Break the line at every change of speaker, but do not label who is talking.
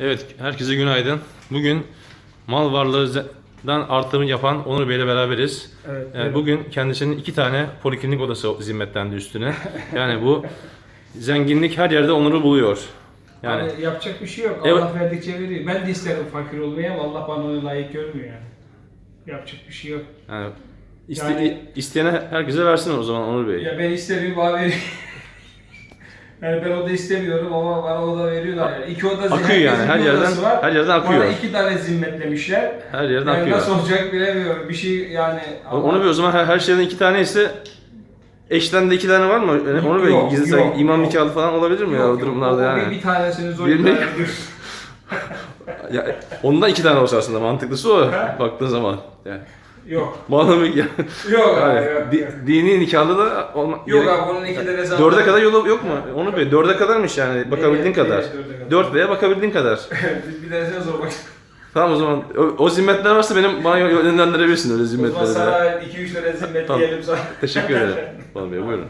Evet, herkese günaydın. Bugün mal varlığından artırım yapan Onur Bey ile beraberiz.
Evet, evet.
bugün kendisinin iki tane poliklinik odası zimmetlendi üstüne. Yani bu zenginlik her yerde Onur'u buluyor. Yani
Yani yapacak bir şey yok.
Evet.
Allah verdikçe veriyor. Ben de isterim fakir olmayı ama Allah bana onu layık görmüyor yani. Yapacak bir şey yok.
yani iste,
Yani-
isteyene herkese versin o zaman Onur Bey.
Ya ben istemiyorum bana veriyor. Yani ben oda istemiyorum ama bana oda veriyorlar. Yani. İki oda
Akıyor
herkesin
yani, her
bir
yerden-
var.
her yerden akıyor.
Bana iki tane zimmetlemişler.
Her yerden
Yani
akıyor.
nasıl olacak bilemiyorum. Bir şey yani...
O- Onur Bey o zaman her, her şeyden iki tane ise eşten de iki tane var mı? Yani Onur Bey
Yok,
gizli
yok,
imam
yok.
nikahlı falan olabilir mi ya o durumlarda
o- o
yani?
Bir, bir tanesini zor idare ediyoruz.
Ya, ondan iki tane olsa aslında mantıklısı o baktığın zaman. Yani,
Yok.
Malı mı? Ya,
Yok
yani,
abi yok.
di-
yok.
dini nikahlı da olma,
Yok
gerek-
abi bunun iki tane zaman.
Dörde kadar yolu yok mu? Onur Bey dörde kadarmış yani bakabildiğin
Evet,
kadar.
evet, dörde kadar.
Dört veya bakabildiğin kadar.
bir tanesine zor bak.
Tamam o zaman o, o zimmetler varsa benim bana yönlendirebilirsin öyle
O zaman
zimmetleri de.
sana 2-3 tane zimmet
Tamam.
diyelim sana.
Teşekkür ederim. Vallahi Bey buyurun.